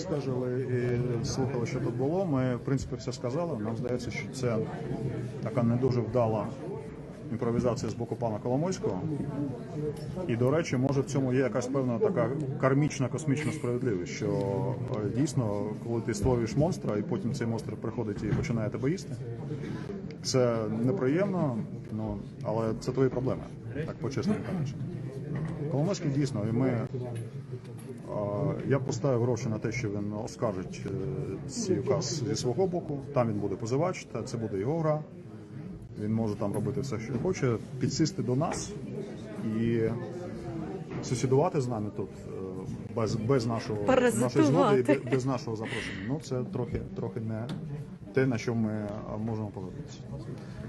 Скажили і слухали, що тут було. Ми, в принципі, все сказали. Нам здається, що це така не дуже вдала імпровізація з боку пана Коломойського. І, до речі, може в цьому є якась певна така кармічна космічна справедливість, що е, дійсно, коли ти створюєш монстра, і потім цей монстр приходить і починає тебе їсти, це неприємно, ну але це твої проблеми, так по-чесному кажучи. Коломойський дійсно, і ми я поставив гроші на те, що він оскаржить е, цей указ зі свого боку. Там він буде позивач, та це буде його гра. Він може там робити все, що хоче, підсісти до нас і сусідувати з нами тут е, без, без нашого нашої згоди і без, нашого запрошення. Ну це трохи, трохи не те, на що ми можемо погодитися.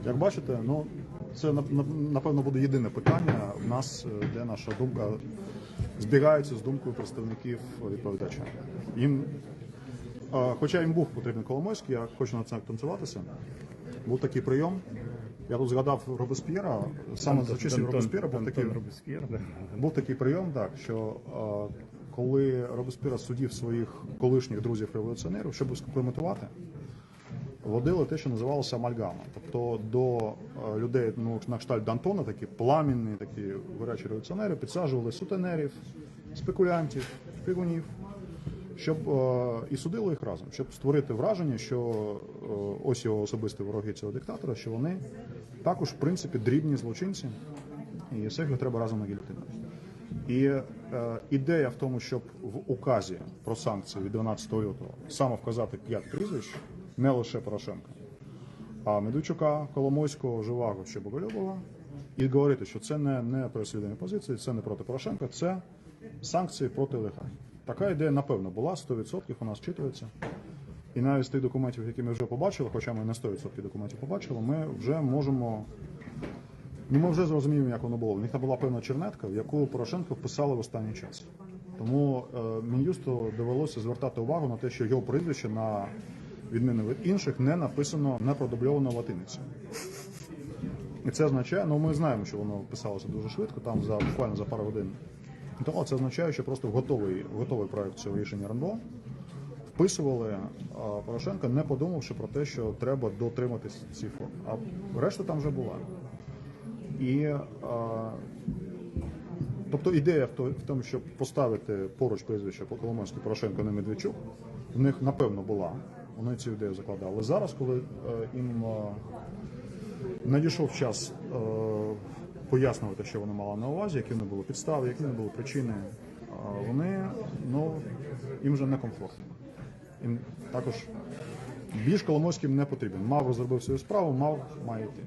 Як бачите, ну це нап- нап- напевно буде єдине питання в нас, е, де наша думка збігається з думкою представників відповідача. Їм, хоча їм був потрібен Коломойський, я хочу на це акцентуватися. Був такий прийом. Я тут згадав Робесп'єра, саме за часів Робесп'єра був такий, був такий прийом, так, що коли Робесп'єра судів своїх колишніх друзів-революціонерів, щоб скомпрометувати, водили те, що називалося амальгама. Тобто до людей ну, на кшталт Д'Антона, такі пламінні, такі горячі революціонери, підсаджували сутенерів, спекулянтів, шпигунів, щоб е, і судили їх разом, щоб створити враження, що е, ось його особисті вороги цього диктатора, що вони також, в принципі, дрібні злочинці, і всіх їх треба разом на гільотину. І е, ідея в тому, щоб в указі про санкції від 12 лютого саме вказати п'ять прізвищ, не лише Порошенка, а Медведчука, Коломойського, Живаго чи Боголюбова, і говорити, що це не, не переслідування позиції, це не проти Порошенка, це санкції проти олігархів. Така ідея, напевно, була 100% у нас читується. І навіть з тих документів, які ми вже побачили, хоча ми не 100% документів побачили, ми вже можемо. Ну, ми вже зрозуміємо, як воно було. В них там була певна чернетка, в яку Порошенко вписали в останній час. Тому е, Мін'юсту довелося звертати увагу на те, що його прізвище на відміну від інших не написано, не продубльовано латиницею. І це означає, ну ми знаємо, що воно писалося дуже швидко, там за буквально за пару годин. Тому це означає, що просто готовий, готовий проект цього рішення РНБО вписували а, Порошенка, не подумавши про те, що треба дотриматись ці форми. А решта там вже була. І а, тобто ідея в то- тому, щоб поставити поруч прізвище по Коломойську Порошенко не Медведчук, в них напевно була. Вони цю ідею закладали. Зараз, коли е, їм е, надійшов час е, пояснювати, що вони мали на увазі, які не були підстави, які не були причини, вони ну їм вже некомфортно. Їм також більш Коломойським не потрібен. Мав розробив свою справу, мав має йти.